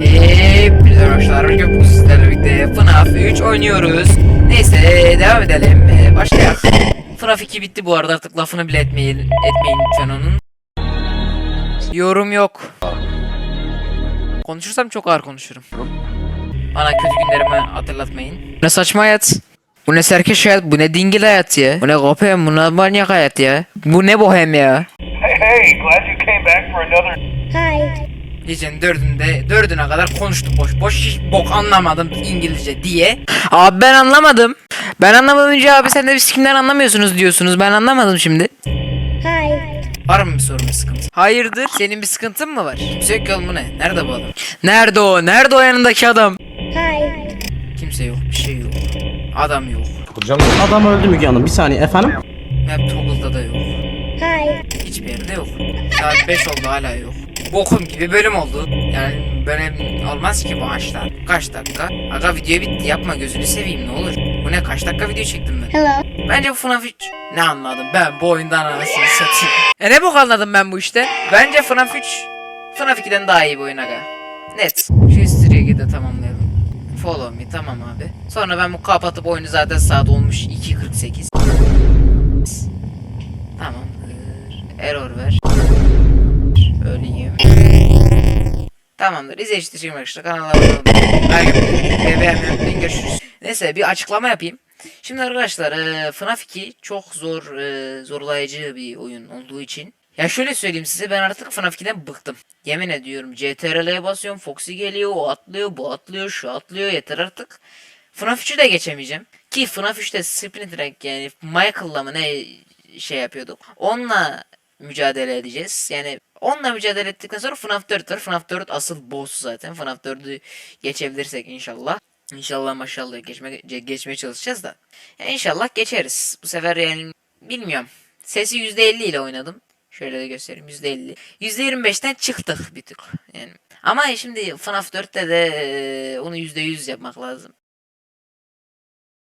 Hepinize arkadaşlar bugün bu sizlerle birlikte FNAF 3 oynuyoruz. Neyse devam edelim. Ee, Başlayalım. FNAF 2 bitti bu arada artık lafını bile etmeyin, etmeyin lütfen onun. Yorum yok. Konuşursam çok ağır konuşurum. Bana kötü günlerimi hatırlatmayın. Bu ne saçma hayat. Bu ne serkeş hayat, bu ne dingil hayat ya. Bu ne kopya, bu ne manyak hayat ya. Bu ne bohem ya. Hey, hey, glad you came back for another. Hi. Gecenin dördünde, dördüne kadar konuştu boş boş hiç bok anlamadım İngilizce diye. Abi ben anlamadım. Ben anlamaınca abi sen de biz kimden anlamıyorsunuz diyorsunuz. Ben anlamadım şimdi. Hi. Var mı bir sorun bir sıkıntı? Hayırdır? Senin bir sıkıntın mı var? Kimse yok oğlum bu ne? Nerede bu adam? Nerede o? Nerede o yanındaki adam? Hi. Kimse yok. Bir şey yok. Adam yok. Adam öldü Müge Hanım. Bir saniye efendim. Map Toggle'da da yok. Hi. Hiçbir yerde yok. Saat 5 oldu hala yok. Bokum gibi bölüm oldu. Yani böyle olmaz ki bu açlar. Kaç dakika? Aga video bitti yapma gözünü seveyim ne olur. Bu ne kaç dakika video çektim ben? Hello. Bence bu FNAF 3 ne anladım ben bu oyundan anasını satayım. E ne bok anladım ben bu işte? Bence FNAF 3 FNAF 2'den daha iyi bir oyun aga. Net. Şu history'e de tamamlayalım. Follow me tamam abi. Sonra ben bu kapatıp oyunu zaten saat olmuş 2.48. Tamamdır. İzleyici teşekkür arkadaşlar. Kanala abone olun. Yapmayı Görüşürüz. Neyse bir açıklama yapayım. Şimdi arkadaşlar e, FNAF 2 çok zor e, zorlayıcı bir oyun olduğu için ya şöyle söyleyeyim size ben artık FNAF 2'den bıktım. Yemin ediyorum CTRL'ye basıyorum Foxy geliyor o atlıyor bu atlıyor şu atlıyor yeter artık. FNAF 3'ü de geçemeyeceğim. Ki FNAF 3'te Splinter yani Michael'la mı ne şey yapıyorduk. Onunla mücadele edeceğiz. Yani onunla mücadele ettikten sonra FNAF 4 var. FNAF 4 asıl boss zaten. FNAF 4'ü geçebilirsek inşallah. İnşallah maşallah geçme, geçmeye çalışacağız da. Ya inşallah geçeriz. Bu sefer yani bilmiyorum. Sesi %50 ile oynadım. Şöyle de göstereyim %50. %25'ten çıktık bir tık. Yani. Ama şimdi FNAF 4'te de onu %100 yapmak lazım.